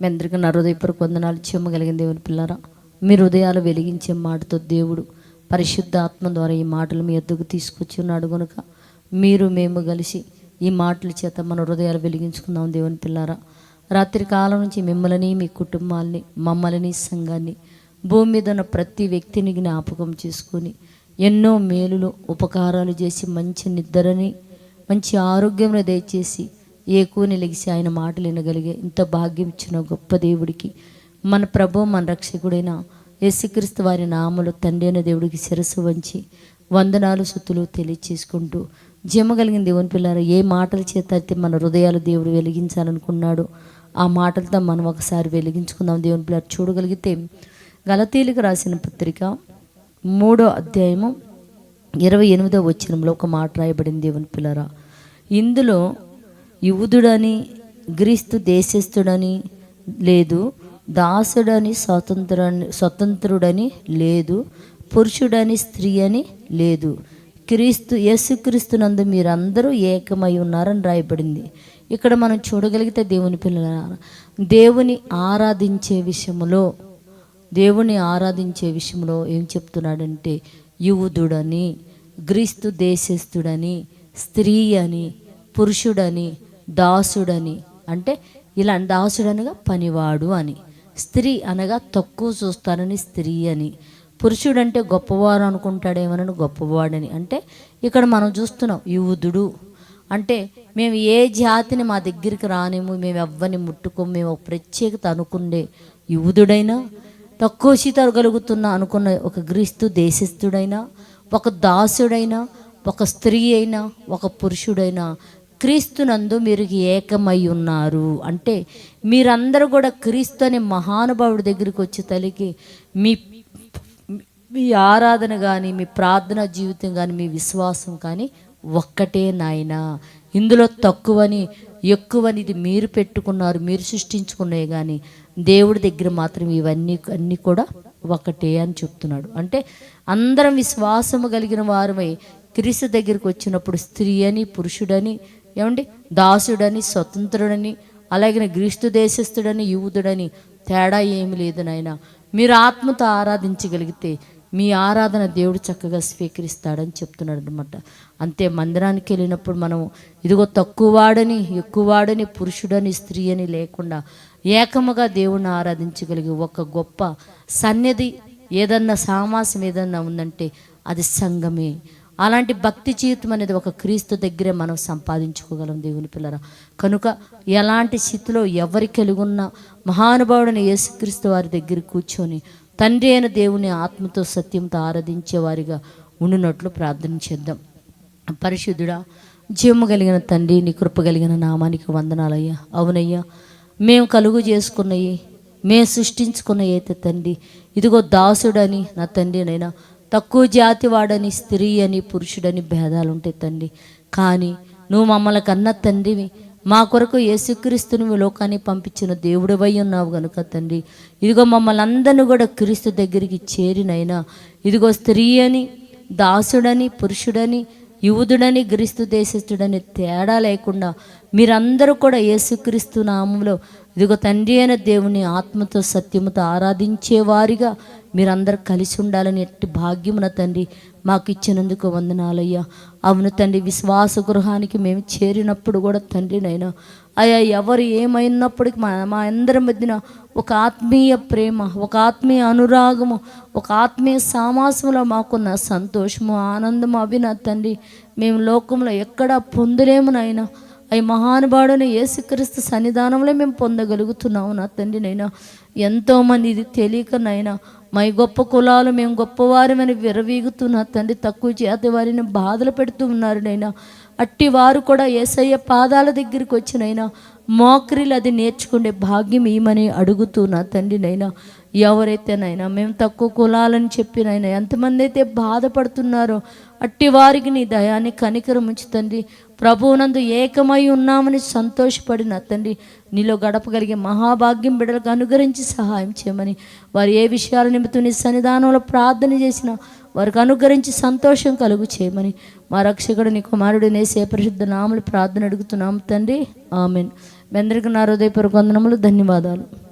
మీ అందరికీ నా హృదయపూర్వక వందనాలు. చెమ్మగలిగిన దేవుని పిల్లరా మీ హృదయాలు వెలిగించే మాటతో దేవుడు పరిశుద్ధ ఆత్మ ద్వారా ఈ మాటలు మీ ఎద్దుకు తీసుకొచ్చి ఉన్నాడు కనుక మీరు మేము కలిసి ఈ మాటల చేత మన హృదయాలు వెలిగించుకుందాం దేవుని పిల్లారా. రాత్రి కాలం నుంచి మిమ్మల్ని మీ కుటుంబాల్ని మమ్మల్ని సంఘాన్ని భూమి మీద ఉన్న ప్రతి వ్యక్తిని జ్ఞాపకం చేసుకొని ఎన్నో మేలులు ఉపకారాలు చేసి మంచి నిద్రని మంచి ఆరోగ్యం దయచేసి ఏకూని లెగిసి ఆయన మాటలు వినగలిగే ఇంత భాగ్యం ఇచ్చిన గొప్ప దేవుడికి మన ప్రభు మన రక్షకుడైన యేసుక్రీస్తు వారి నామలు తండ్రి అయిన దేవుడికి శిరస్సు వంచి వందనాలు సుత్తులు తెలియచేసుకుంటూ జమ్మగలిగిన దేవుని పిల్లలు ఏ మాటల చేత అయితే మన హృదయాలు దేవుడు వెలిగించాలనుకున్నాడో ఆ మాటలతో మనం ఒకసారి వెలిగించుకుందాం. దేవుని పిల్లలు చూడగలిగితే గలతీలకు రాసిన పత్రిక మూడో అధ్యాయము ఇరవై ఎనిమిదో వచ్చినంలో ఒక మాట రాయబడింది. దేవుని పిల్లరా ఇందులో యువదుడని గ్రీస్తు దేశస్థుడని లేదు దాసుడని స్వతంత్రుడని స్వతంత్రుడని లేదు పురుషుడని స్త్రీ అని లేదు. క్రీస్తు యేసుక్రీస్తునందు మీరందరూ ఏకమై ఉన్నారని రాయబడింది. ఇక్కడ మనం చూడగలిగితే దేవుని పిల్లల దేవుని ఆరాధించే విషయంలో దేవుని ఆరాధించే విషయంలో ఏం చెప్తున్నాడంటే యువదుడని గ్రీస్తు దేశస్థుడని స్త్రీ అని పురుషుడని దాసుడని. అంటే ఇలా దాసుడనగా పనివాడు అని. స్త్రీ అనగా తక్కువ చూస్తారని స్త్రీ అని. పురుషుడంటే గొప్పవారు అనుకుంటాడేమనని గొప్పవాడని. అంటే ఇక్కడ మనం చూస్తున్నాం యూదుడు అంటే మేము ఏ జాతిని మా దగ్గరికి రానేము మేము ఎవ్వరిని ముట్టుకోము మేము ఒక ప్రత్యేకత అనుకుండే యూదుడైనా తక్కువ శీతగలుగుతున్న అనుకున్న ఒక గ్రీస్తు దేశస్థుడైనా ఒక దాసుడైనా ఒక స్త్రీ అయినా ఒక పురుషుడైనా క్రీస్తునందు మీరు ఏకమై ఉన్నారు. అంటే మీరందరూ కూడా క్రీస్తు అనే మహానుభావుడి దగ్గరికి వచ్చి తల్లికి మీ మీ ఆరాధన కానీ మీ ప్రార్థన జీవితం కానీ మీ విశ్వాసం కానీ ఒక్కటే నాయన. ఇందులో తక్కువని ఎక్కువని ఇది మీరు పెట్టుకున్నారు మీరు సృష్టించుకున్నాయి కానీ దేవుడి దగ్గర మాత్రం ఇవన్నీ అన్నీ కూడా ఒకటే అని చెప్తున్నాడు. అంటే అందరం విశ్వాసము కలిగిన వారమై క్రీస్తు దగ్గరికి వచ్చినప్పుడు స్త్రీ అని పురుషుడని ఏమండి? దాసుడని స్వతంత్రుడని అలాగే గ్రీస్తు దేశస్థుడని యూదుడని తేడా ఏమి లేదు నాయన. మీరు ఆత్మతో ఆరాధించగలిగితే మీ ఆరాధన దేవుడు చక్కగా స్వీకరిస్తాడని చెప్తున్నాడు అనమాట అంతే మందిరానికి వెళ్ళినప్పుడు మనం ఇదిగో తక్కువ వాడని ఎక్కువ వాడని పురుషుడని స్త్రీ అని లేకుండా ఏకముగా దేవుణ్ణి ఆరాధించగలిగే ఒక గొప్ప సన్నిధి ఏదన్నా సామాసం ఏదన్నా ఉందంటే అది సంఘమే. అలాంటి భక్తి జీవితం అనేది ఒక క్రీస్తు దగ్గరే మనం సంపాదించుకోగలం దేవుని పిల్లర. కనుక ఎలాంటి స్థితిలో ఎవరి కలిగున్న మహానుభావుడని యేసుక్రీస్తు వారి దగ్గర కూర్చొని తండ్రి అయిన దేవుని ఆత్మతో సత్యంతో ఆరాధించే వారిగా ఉండినట్లు ప్రార్థన చేద్దాం. పరిశుద్ధుడా జీవము కలిగిన తండ్రి నీ కృప కలిగిన నామానికి వందనాలయ్యా. అవునయ్యా మేము కలుగు చేసుకున్నవి మేము సృష్టించుకున్న అయితే తండ్రి ఇదిగో దాసుడని నా తండ్రినైనా తక్కువ జాతి వాడని స్త్రీ అని పురుషుడని భేదాలు ఉంటాయి తండ్రి. కానీ నువ్వు మమ్మల్ని కన్న తండ్రివి. మా కొరకు యేసుక్రీస్తుని మీ లోకాన్ని పంపించిన దేవుడివై ఉన్నావు కనుక తండ్రి. ఇదిగో మమ్మల్ని అందరిని కూడా క్రీస్తు దగ్గరికి చేరినైనా ఇదిగో స్త్రీ అని దాసుడని పురుషుడని యువదుడని క్రీస్తు దేశస్తుడని తేడా లేకుండా మీరందరూ కూడా యేసుక్రీస్తు నామంలో ఇదిగో తండ్రి అయిన దేవుని ఆత్మతో సత్యముతో ఆరాధించేవారిగా మీరందరూ కలిసి ఉండాలని ఎట్టి భాగ్యమున తండ్రి మాకు ఇచ్చినందుకు వందనాలయ్యా. అవును తండ్రి విశ్వాస గృహానికి మేము చేరినప్పుడు కూడా తండ్రినైనా అయ్యా ఎవరు ఏమైనప్పటికీ మా మా అందరి మధ్యన ఒక ఆత్మీయ ప్రేమ ఒక ఆత్మీయ అనురాగము ఒక ఆత్మీయ సామాసంలో మాకున్న సంతోషము ఆనందము అవి నా తండ్రి. మేము లోకంలో ఎక్కడా పొందలేమునైనా అవి మహానుభావుడైన యేసుక్రీస్తు సన్నిధానంలో మేము పొందగలుగుతున్నాము నా తండ్రి నైనా. ఎంతోమంది ఇది తెలియకనైనా మై గొప్ప కులాలు మేము గొప్పవారమని విరవీగుతున్న తండ్రి తక్కువ చేతి వారిని బాధలు పెడుతూ ఉన్నారు నైనా. అట్టి వారు కూడా ఏసయ్య పాదాల దగ్గరికి వచ్చినైనా మోకరిలు అది నేర్చుకునే భాగ్యం ఏమని అడుగుతూ నా తండ్రినైనా ఎవరైతేనైనా మేము తక్కువ కులాలని చెప్పినైనా ఎంతమంది అయితే బాధపడుతున్నారో అట్టి వారికి నీ దయాన్ని కనికరం తండ్రి. ప్రభువునందు ఏకమై ఉన్నామని సంతోషపడిన తండ్రి నీలో గడపగలిగే మహాభాగ్యం బిడ్డలకు అనుగ్రహించి సహాయం చేయమని. వారు ఏ విషయాల నిమిత్తం నీ సన్నిధానంలో ప్రార్థన చేసినా వారికి అనుగ్రహించి సంతోషం కలుగు చేయమని. మా రక్షకుడు నీ కుమారుడు నేసే పరిశుద్ధ నామలు ప్రార్థన అడుగుతున్నాము తండ్రి. ఆమెన్. మీ అందరికీ నా హృదయపూర్వక వందనములు ధన్యవాదాలు.